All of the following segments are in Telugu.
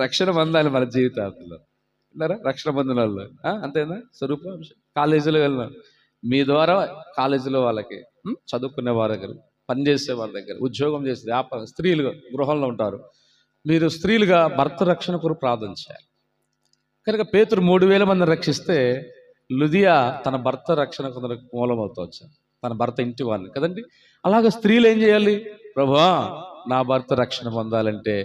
రక్షణ పొందాలి మన జీవితాల్లో. వెళ్ళారా రక్షణ పొందిన వాళ్ళు అంతేనా? స్వరూపం కాలేజీలో వెళ్ళినాం మీ ద్వారా కాలేజీలో వాళ్ళకి చదువుకునే వారి దగ్గర పనిచేసే వారి దగ్గర ఉద్యోగం చేసే వ్యాపారం స్త్రీలు గృహంలో ఉంటారు. మీరు స్త్రీలుగా భర్త రక్షణ కొరకు ప్రార్థన చేయాలి. కనుక పేతురు మూడు వేల మందిని రక్షిస్తే లుదియా తన భర్త రక్షణ కొందరికి మూలమవుతూ వచ్చారు తన భర్త ఇంటి వాళ్ళని కదండి? అలాగే స్త్రీలు ఏం చేయాలి? ప్రభా నా భర్త రక్షణ పొందాలంటే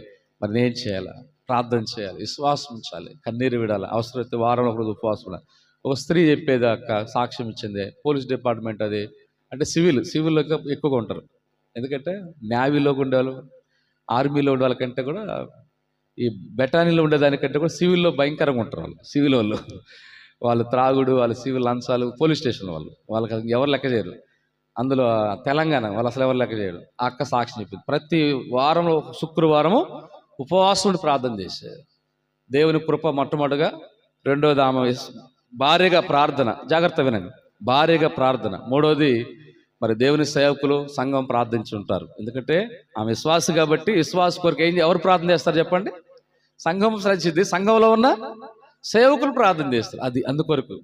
మరి నేను చేయాలా? ప్రార్థన చేయాలి విశ్వాసం ఉంచాలి కన్నీరు విడాలి అవసరమైతే వారంలో ఒకరోజు ఉపవాసం ఉండాలి. ఒక స్త్రీ చెప్పేది అక్క సాక్ష్యం ఇచ్చింది పోలీస్ డిపార్ట్మెంట్ అది. అంటే సివిల్ సివిల్లో ఎక్కువగా ఉంటారు. ఎందుకంటే నేవీలో ఉండేవాళ్ళు ఆర్మీలో ఉండే వాళ్ళకంటే కూడా ఈ బెటానీలో ఉండేదానికంటే కూడా సివిల్లో భయంకరంగా ఉంటారు వాళ్ళు సివిల్ వాళ్ళు. వాళ్ళు త్రాగుడు వాళ్ళ సివిల్ లంచాలు పోలీస్ స్టేషన్ వాళ్ళు. వాళ్ళకి ఎవరు లెక్క చేయరు. అందులో తెలంగాణ వాళ్ళు అసలు ఎవరు లెక్క చేయరు. అక్క సాక్షి చెప్పింది. ప్రతి వారంలో శుక్రవారము ఉపవాసం ప్రార్థన చేసేది దేవుని కృప మొట్టమొదటిగా రెండోది ఆమె భార్యగా ప్రార్థన. జాగ్రత్త వినండి. భార్యగా ప్రార్థన. మూడోది మరి దేవుని సేవకులు సంఘం ప్రార్థించి ఉంటారు ఎందుకంటే ఆమె విశ్వాసు కాబట్టి విశ్వాస కొరకు ఏం ఎవరు ప్రార్థన చేస్తారు చెప్పండి? సంఘం రచింది సంఘంలో ఉన్న సేవకులు ప్రార్థన చేస్తారు. అది అందుకొరకు.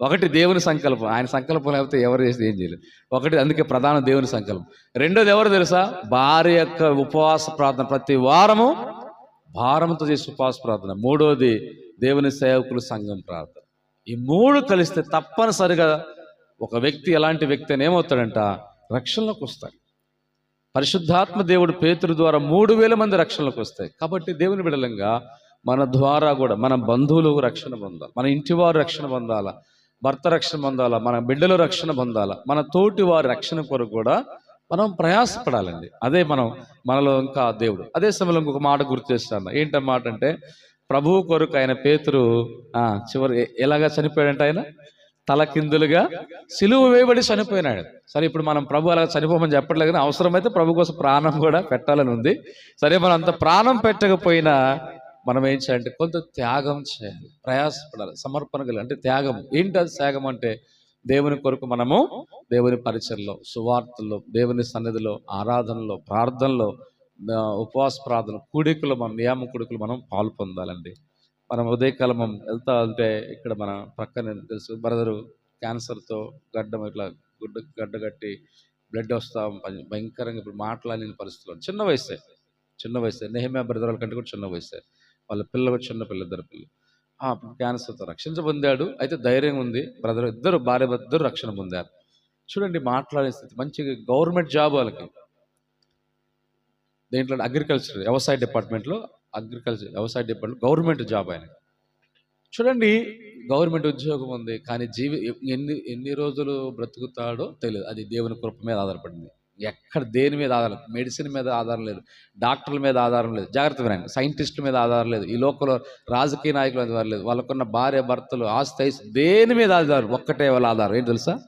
ఒకటి దేవుని సంకల్పం. ఆయన సంకల్పం లేకపోతే ఎవరు చేస్తే ఏం చేయలేదు. ఒకటి అందుకే ప్రధాన దేవుని సంకల్పం. రెండోది ఎవరు తెలుసా? భార్య యొక్క ఉపవాస ప్రార్థన. ప్రతి వారము భారంతో చేసే ఉపవాస ప్రార్థన. మూడోది దేవుని సేవకులు సంఘం ప్రార్థన. ఈ మూడు కలిస్తే తప్పనిసరిగా ఒక వ్యక్తి ఎలాంటి వ్యక్తి అని ఏమవుతాడంట? రక్షణలోకి వస్తాడు. పరిశుద్ధాత్మ దేవుడు పేతురు ద్వారా మూడు వేల మంది రక్షణలోకి వస్తాయి. కాబట్టి దేవుని బిడలంగా మన ద్వారా కూడా మన బంధువులు రక్షణ పొందాలి. మన ఇంటి వారు రక్షణ పొందాలా? భర్త రక్షణ పొందాలా? మన బిడ్డలు రక్షణ పొందాలా? మన తోటి వారి రక్షణ కొరకు కూడా మనం ప్రయాసపడాలండి. అదే మనం మనలో ఇంకా దేవుడు. అదే సమయంలో ఇంకొక మాట గుర్తు చేస్తాను. ఏంట మాట అంటే ప్రభువు కొరకు ఆయన పేతురు చివరి ఎలాగా చనిపోయాడంటే ఆయన? తలకిందులుగా సిలువ వేయబడి చనిపోయినాడు. సరే ఇప్పుడు మనం ప్రభు అలా చనిపోమని చెప్పట్లేదు కానీ అవసరమైతే ప్రభు కోసం ప్రాణం కూడా పెట్టాలని ఉంది. సరే మనం అంత ప్రాణం పెట్టకపోయినా మనం ఏం చేయాలంటే కొంత త్యాగం చేయాలి. ప్రయాసపడాలి. సమర్పణ కలిగి అంటే త్యాగం. ఏంటి అది త్యాగం అంటే? దేవుని కొరకు మనము దేవుని పరిచయలో సువార్తల్లో దేవుని సన్నిధిలో ఆరాధనలో ప్రార్థనలో ఉపవాస ప్రార్థన కూడికలు మనం నియామ కూడికలు మనం పాలు పొందాలండి. మనం ఉదయకాలం మనం వెళ్తా ఉంటే ఇక్కడ మన పక్కన తెలుసు బ్రదరు క్యాన్సర్తో గడ్డం ఇట్లా గుడ్డ గడ్డ కట్టి బ్లడ్ వస్తా భయంకరంగా ఇప్పుడు మాట్లాడలేని పరిస్థితులు. చిన్న వయసే చిన్న వయసే. నెహమ్యా బ్రదర్ వాళ్ళ కంటే కూడా చిన్న వయసే. వాళ్ళ పిల్ల కూడా చిన్న పిల్ల ఇద్దరు పిల్లలు. ఆ, క్యాన్సర్తో రక్షణ పొందాడు అయితే ధైర్యం ఉంది. బ్రదర్ ఇద్దరు భార్య ఇద్దరు రక్షణ పొందారు. చూడండి మాట్లాడే స్థితి. మంచి గవర్నమెంట్ జాబ్ వాళ్ళకి. దేంట్లో? అగ్రికల్చర్ వ్యవసాయ డిపార్ట్మెంట్లో అగ్రికల్చర్ వ్యవసాయ డిపార్ట్మెంట్ గవర్నమెంట్ జాబ్ ఆయన చూడండి గవర్నమెంట్ ఉద్యోగం ఉంది కానీ జీవి ఎన్ని ఎన్ని రోజులు బ్రతుకుతాడో తెలియదు అది దేవుని కృప మీద ఆధారపడింది. ఎక్కడ దేని మీద ఆధారం మెడిసిన్ మీద ఆధారం లేదు. డాక్టర్ల మీద ఆధారం లేదు. జాగ్రత్త వినండి. సైంటిస్టుల మీద ఆధారం లేదు. ఈ లోకంలో రాజకీయ నాయకుల మీద లేదు. వాళ్ళకున్న భార్య భర్తలు ఆస్తి దేని మీద ఆధారం? ఒక్కటే వాళ్ళ ఆధారం. ఏంటి తెలుసా?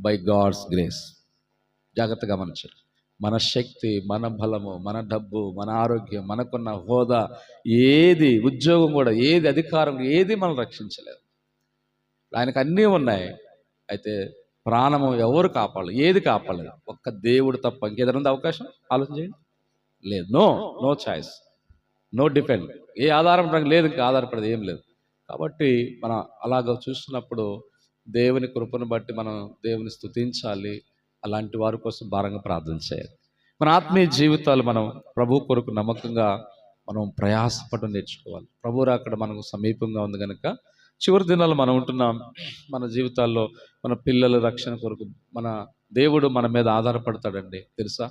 బై గాడ్స్ గ్రేస్ జాగ్రత్తగా గమనించారు మన శక్తి మన బలము మన డబ్బు మన ఆరోగ్యం మనకున్న హోదా ఏది ఉద్యోగం కూడా ఏది అధికారం ఏది మనం రక్షించలేదు. ఆయనకు అన్నీ ఉన్నాయి. అయితే ప్రాణము ఎవరు కాపాడలేదు? ఏది కాపాడలేదు? ఒక్క దేవుడు తప్ప ఇంకేదైనా ఉంది అవకాశం? ఆలోచన చేయండి. లేదు. No. No choice no depend. ఏ ఆధారం లేదు ఇంకా ఆధారపడేది ఏం లేదు. కాబట్టి మనం అలాగ చూస్తున్నప్పుడు దేవుని కృపను బట్టి మనం దేవుని స్తుతించాలి. అలాంటి వారి కోసం భారంగా ప్రార్థన చేయాలి. మన ఆత్మీయ జీవితాలు మనం ప్రభు కొరకు నమ్మకంగా మనం ప్రయాసపడడం నేర్చుకోవాలి. ప్రభు అక్కడ మనకు సమీపంగా ఉంది కనుక చివరి దినాలు మనం ఉంటున్నాం మన జీవితాల్లో మన పిల్లల రక్షణ కొరకు మన దేవుడు మన మీద ఆధారపడతాడండి తెలుసా?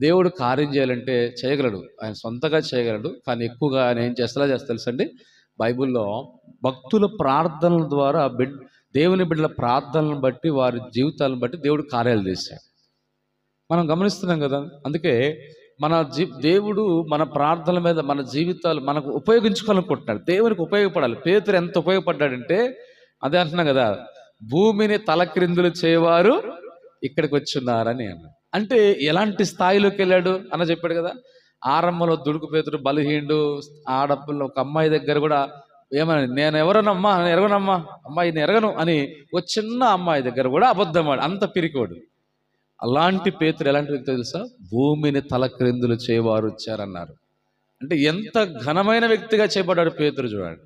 దేవుడు కార్యం చేయాలంటే చేయగలడు. ఆయన సొంతగా చేయగలడు కానీ ఎక్కువగా ఆయన ఏం చేస్తా చేస్తా తెలుసండి? బైబిల్లో భక్తుల ప్రార్థనల ద్వారా బిడ్ దేవుని బిడ్డల ప్రార్థనలను బట్టి వారి జీవితాలను బట్టి దేవుడు కార్యాలు చేశాడు. మనం గమనిస్తున్నాం కదా అందుకే మన జీ దేవుడు మన ప్రార్థనల మీద మన జీవితాలు మనకు ఉపయోగించుకోవాలనుకుంటున్నాడు. దేవునికి ఉపయోగపడాలి. పేతురు ఎంత ఉపయోగపడ్డాడంటే అదే అంటున్నాం కదా భూమిని తలక్రిందులు చేయవారు ఇక్కడికి వచ్చున్నారని అంటే ఎలాంటి స్థాయిలోకి వెళ్ళాడు అన్న చెప్పాడు కదా ఆరంభంలో దుడుకు పేతుడు బలహీనుడు ఆడపిల్ల ఒక అమ్మాయి దగ్గర కూడా ఏమని నేను ఎవరనమ్మా? నేను ఎరగనమ్మా? అమ్మాయి నేను ఎరగను అని ఒక చిన్న అమ్మాయి దగ్గర కూడా అబద్ధమాడు అంత పిరికోడు అలాంటి పేతురు ఎలాంటి వ్యక్తి తెలుసా? భూమిని తలక్రిందులు చేయవారు వచ్చారన్నారు. అంటే ఎంత ఘనమైన వ్యక్తిగా చేపడ్డాడు పేతురు చూడండి.